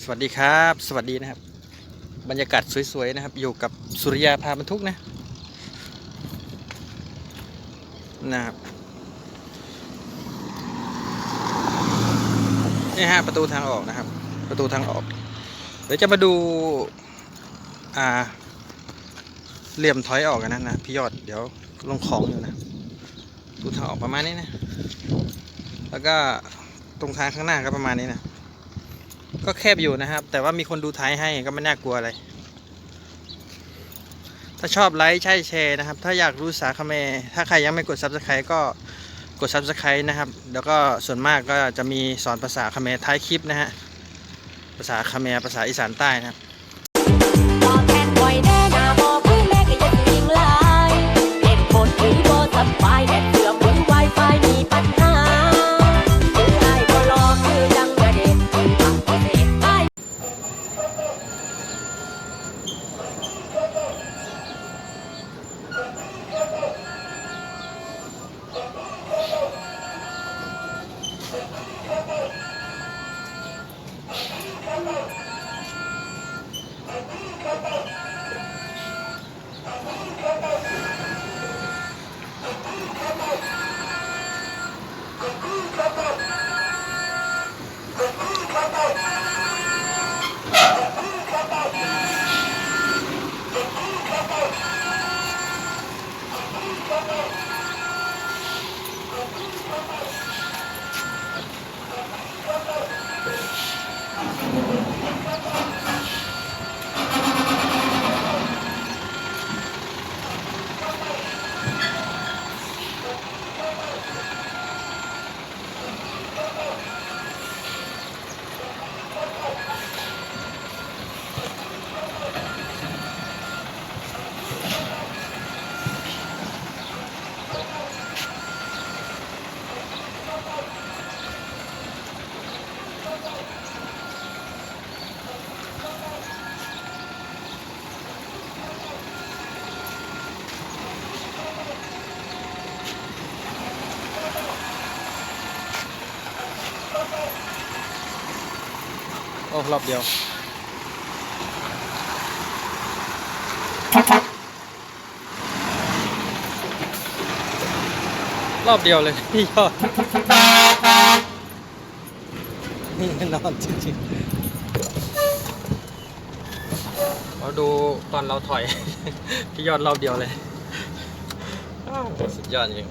สวัสดีครับ สวัสดีนะครับ บรรยากาศสวยๆนะครับ อยู่กับสุริยาพาบรรทุกนะนะครับนี่ฮะประตูทางออกนะครับ ประตูทางออก เดี๋ยวจะมาดูอ่าเหลี่ยมถอยออกกันนะนะพี่ยอดเดี๋ยวลงของอยู่นะประตูทางออกประมาณนี้นะแล้วก็ตรงทางข้างหน้าก็ประมาณนี้นะ ก็แคบอยู่นะครับ แต่ว่ามีคนดูท้ายให้ก็ไม่น่ากลัวอะไร ถ้าชอบไลค์ใช่แชร์นะครับ ถ้าอยากรู้สาคาเมถ้าใครยังไม่กด subscribe ก็กด subscribe นะครับ แล้วก็ส่วนมากก็จะมีสอนภาษาคาเมท้ายคลิปนะฮะ ภาษาคาเมภาษาอีสานใต้นะครับ รอบเดียวรอบเดียวเลยพี่ยอดนี่แน่นอนจริงๆเราดูตอนเราถอย พี่ยอดรอบเดียวเลยอ้าวสุดยอดจริง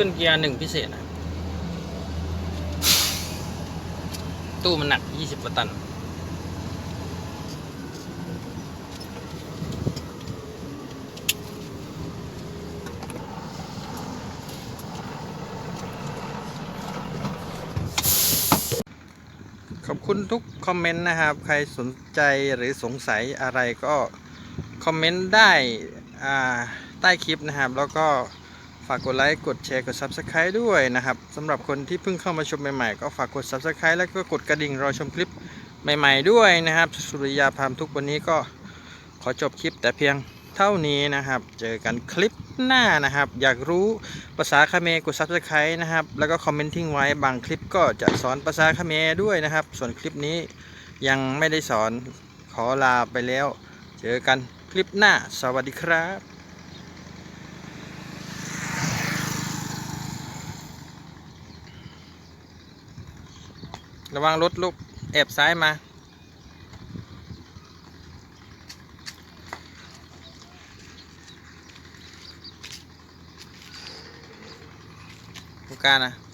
ขึ้นเกียร์หนึ่งพิเศษนะตู้มันหนัก 20กว่าตัน ขอบคุณทุกคอมเมนต์นะครับ ใครสนใจหรือสงสัยอะไรก็ คอมเมนต์ได้ใต้คลิปนะครับ แล้วก็ ฝากกดไลค์กดแชร์กด Subscribe ด้วยนะครับสำหรับคนที่เพิ่งเข้ามาชมใหม่ๆ ก็ฝากกด Subscribe แล้วก็กดกระดิ่งรอชมคลิปใหม่ๆ ด้วยนะครับ สุริยาพามทุกวันนี้ก็ขอจบคลิปแต่เพียงเท่านี้นะครับ เจอกันคลิปหน้านะครับ อยากรู้ภาษาคาเมกด Subscribe นะครับ แล้วก็คอมเมนต์ทิ้งไว้บางคลิปก็จะสอนภาษาคาเมด้วยนะครับ ส่วนคลิปนี้ยังไม่ได้สอนขอลาไปแล้ว เจอกันคลิปหน้า สวัสดีครับ ระวังรถลูกแอบซ้ายมาผู้การนะ